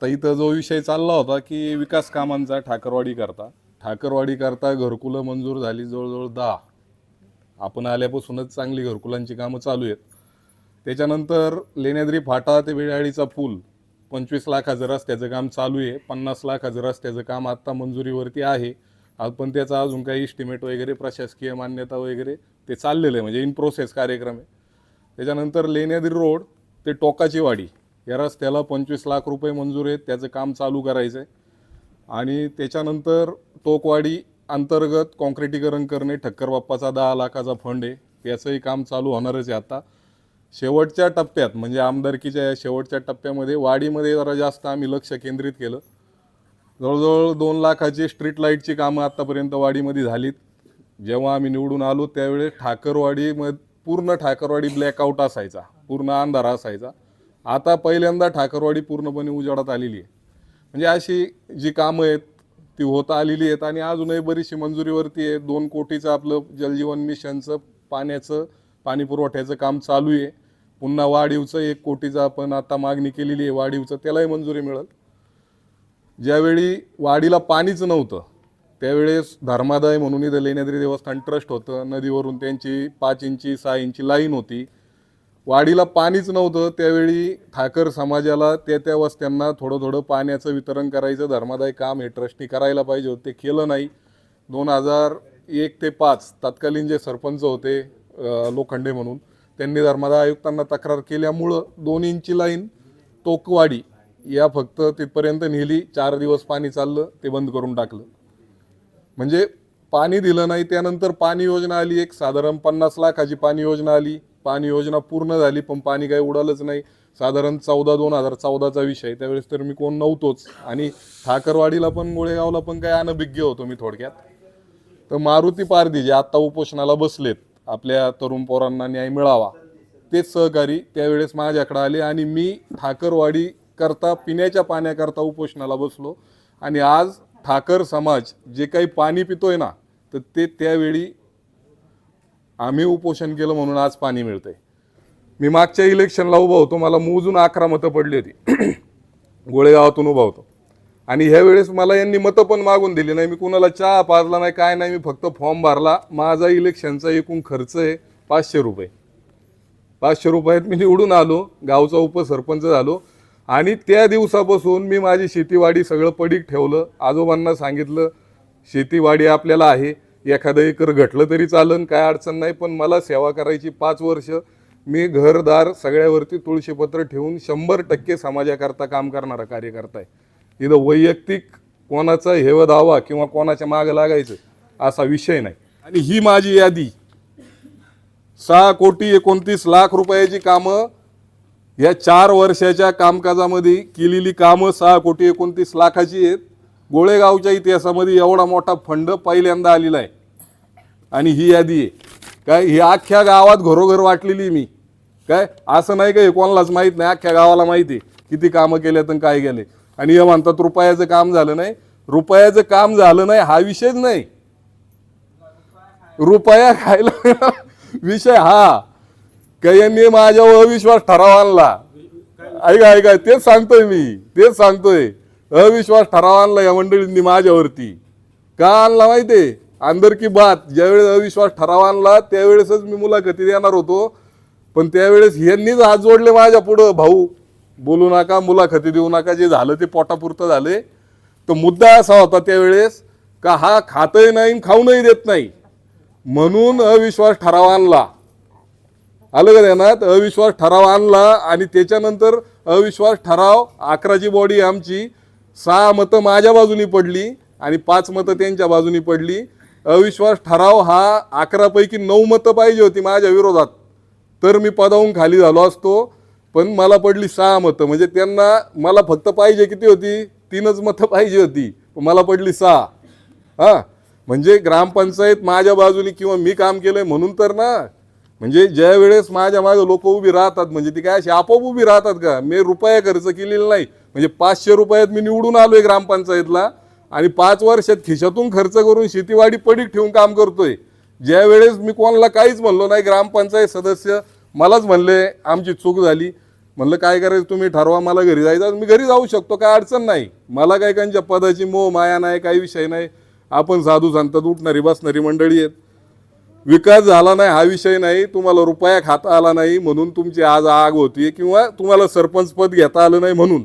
आता इथं जो विषय चालला होता की विकास कामांचा ठाकरवाडी करता. ठाकरवाडी करता घरकुलं मंजूर झाली जवळजवळ दहा. आपण आल्यापासूनच चांगली घरकुलांची कामं चालू आहेत. त्याच्यानंतर लेण्याद्री फाटा ते वेळाळीचा पूल पंचवीस लाखाचं रस्त्याचं काम चालू आहे. पन्नास लाखाचं रस्त्याचं काम आत्ता मंजुरीवरती आहे. आज पण त्याचा अजून काही इस्टिमेट वगैरे प्रशासकीय मान्यता वगैरे ते चाललेलं आहे. म्हणजे इन प्रोसेस कार्यक्रम आहे. त्याच्यानंतर लेण्याद्री रोड ते टोकाची वाडी. या रस्त्याला पंचवीस लाख रुपये मंजूर आहेत त्याचं काम चालू करायचं आहे आणि त्याच्यानंतर टोकवाडी अंतर्गत कॉन्क्रिटीकरण करणे ठक्कर बाप्पाचा दहा लाखाचा फंड आहे याचंही काम चालू होणारच आहे आता. शेवटच्या टप्प्यात म्हणजे आमदारकीच्या या शेवटच्या टप्प्यामध्ये वाडीमध्ये जरा जास्त आम्ही लक्ष केंद्रित केलं. जवळजवळ दोन लाखाची स्ट्रीट लाईटची कामं आत्तापर्यंत वाडीमध्ये झालीत. जेव्हा आम्ही निवडून आलो त्यावेळेस ठाकरवाडी पूर्ण ठाकरवाडी ब्लॅकआउट असायचा पूर्ण अंधार असायचा. आता पहिल्यांदा ठाकरवाडी पूर्णपणे उजाडात आलेली आहे. म्हणजे अशी जी कामं आहेत ती होत आलेली आहेत आणि अजूनही बरीचशी मंजुरीवरती आहे. दोन कोटीचं आपलं जलजीवन मिशनचं पाण्याचं पाणी पुरवठ्याचं काम चालू आहे. पुन्हा वाढीवचं एक कोटीचं आपण आता मागणी केलेली आहे. वाढीवचं त्यालाही मंजुरी मिळेल. ज्यावेळी वाडीला पाणीच नव्हतं त्यावेळेस धर्मादाय म्हणून इथं लेण्याद्री देवस्थान ट्रस्ट होतं. नदीवरून त्यांची पाच इंची सहा इंची लाईन होती. वाडीला पाणीच नव्हतं. त्यावेळी ठाकर समाजाला त्या त्या वस्त्यांना थोडं थोडं पाण्याचं वितरण करायचं धर्मादाय काम हे ट्रस्टनी करायला पाहिजे होतं. ते केलं नाही. दोन हजार एक ते पाच तत्कालीन जे सरपंच होते लोखंडे म्हणून त्यांनी धर्मादाय आयुक्तांना तक्रार केल्यामुळं दोन इंची लाईन तोकवाडी या फक्त तिथपर्यंत नेली. चार दिवस पाणी चाललं ते बंद करून टाकलं. म्हणजे पाणी दिलं नाही त्यानंतर पाणी योजना आली. एक साधारण पन्नास लाखाची पाणी योजना आली. पाणी योजना पूर्ण झाली पण पाणी काही उडालंच नाही. साधारण चौदा दोन हजार चौदाचा विषय त्यावेळेस तर मी कोण नव्हतोच. आणि ठाकरवाडीला पण गोळेगावला पण काही अनभिज्ञ होतो मी थोडक्यात. तर मारुती पारधी जे आत्ता उपोषणाला बसलेत आपल्या तरुण पोरांना न्याय मिळावा तेच सहकारी त्यावेळेस माझ्याकडे आले आणि मी ठाकरवाडी करता पिण्याच्या पाण्याकरता उपोषणाला बसलो. आणि आज ठाकर समाज जे काही पाणी पितोय ना तर ते त्यावेळी आम्ही उपोषण केलं म्हणून आज पाणी मिळतंय. मी मागच्या इलेक्शनला उभा होतो मला मोजून अकरा मतं पडली होती. गोळेगावातून उभा होतो. आणि ह्या वेळेस मला यांनी मतं पण मागून दिली नाही. मी कुणाला चहा पाजला नाही काय नाही मी फक्त फॉर्म भरला. माझा इलेक्शनचा एकूण खर्च आहे पाचशे रुपये. पाचशे रुपयात मी निवडून आलो गावचा उपसरपंच झालो. आणि त्या दिवसापासून मी माझी शेतीवाडी सगळं पडीक ठेवलं. आजोबांना सांगितलं शेतीवाडी आपल्याला आहे. एखादं एकर घटलं तरी चालन काय अडचण नाही पण मला सेवा करायची पाच वर्ष मी घरदार सगळ्यावरती तुळशीपत्र ठेवून शंभर टक्के समाजाकरता काम करणारा कार्यकर्ता आहे. इथं वैयक्तिक कोणाचा हेव दावा किंवा कोणाच्या मागं लागायचं असा विषय नाही. आणि ही माझी यादी. सहा कोटी एकोणतीस लाख रुपयाची कामं या चार वर्षाच्या कामकाजामध्ये केलेली कामं सहा कोटी एकोणतीस लाखाची आहेत. गोळेगावच्या इतिहासामध्ये एवढा मोठा फंड पहिल्यांदा आलेला आहे. आणि ही यादी आहे. काय ही अख्ख्या गावात घरोघर वाटलेली मी. काय असं नाही का हे कोणालाच माहीत नाही अख्ख्या गावाला माहिती आहे. किती कामं केल्यात आणि काय केले आणि हे म्हणतात रुपयाचं काम झालं नाही. रुपयाचं काम झालं नाही हा विषयच नाही. रुपया खायला विषय हा. का यांनी माझ्यावर अविश्वास ठराव आणला. ऐका ऐका तेच सांगतोय मी तेच सांगतोय. अविश्वास ठराव आणला या मंडळींनी माझ्यावरती. का आणला माहितीये? अंदर की बात. ज्यावेळेस अविश्वास ठराव आणला त्यावेळेसच मी मुलाखती देणार होतो. पण त्यावेळेस यांनीच हात जोडले माझ्या पुढं. भाऊ बोलू नका मुलाखती देऊ नका. जे झालं ते पोटापुरतं झाले. तर मुद्दा असा होता त्यावेळेस का हा खातही नाही आणि खाऊनही देत नाही. म्हणून अविश्वास ठराव आणला. आलं का ध्यानात? अविश्वास ठराव आणला आणि त्याच्यानंतर अविश्वास ठराव अकराची बॉडी आमची. सहा मतं माझ्या बाजूनी पडली आणि पाच मतं त्यांच्या बाजूनी पडली. अविश्वास ठराव हा अकरापैकी नऊ मतं पाहिजे होती माझ्या विरोधात. तर मी पदावून खाली झालो असतो. पण मला पडली सहा मतं. म्हणजे त्यांना मला फक्त पाहिजे किती होती? तीनच मतं पाहिजे होती. पण मला पडली सहा. हां? म्हणजे ग्रामपंचायत माझ्या बाजूनी किंवा मी काम केलंय म्हणून तर ना. म्हणजे ज्या वेळेस माझ्या मागे लोक उभी राहतात म्हणजे ती काय अशी आपोआप उभी राहतात का? मी रुपया खर्च केलेला नाही. म्हणजे पाचशे रुपयात मी निवडून आलो आहे ग्रामपंचायतला आणि पाच वर्षात खिशातून खर्च करून शेतीवाडी पडीक ठेवून काम करतोय. ज्या वेळेस मी कोणाला काहीच म्हणलो नाही ग्रामपंचायत सदस्य मलाच म्हणले आमची चूक झाली. म्हणलं काय करायचं तुम्ही? ठरवा मला घरी जायचं मी घरी जाऊ शकतो काय अडचण नाही. मला काय त्यांच्या पदाची मोह माया नाही काही विषय नाही. आपण साधू सांगतात उठणारी बसणारी मंडळी आहेत. विकास झाला नाही हा विषय नाही. तुम्हाला रुपया खाता आला नाही म्हणून तुमची आज आग होती किंवा तुम्हाला सरपंच पद घेता आलं नाही म्हणून.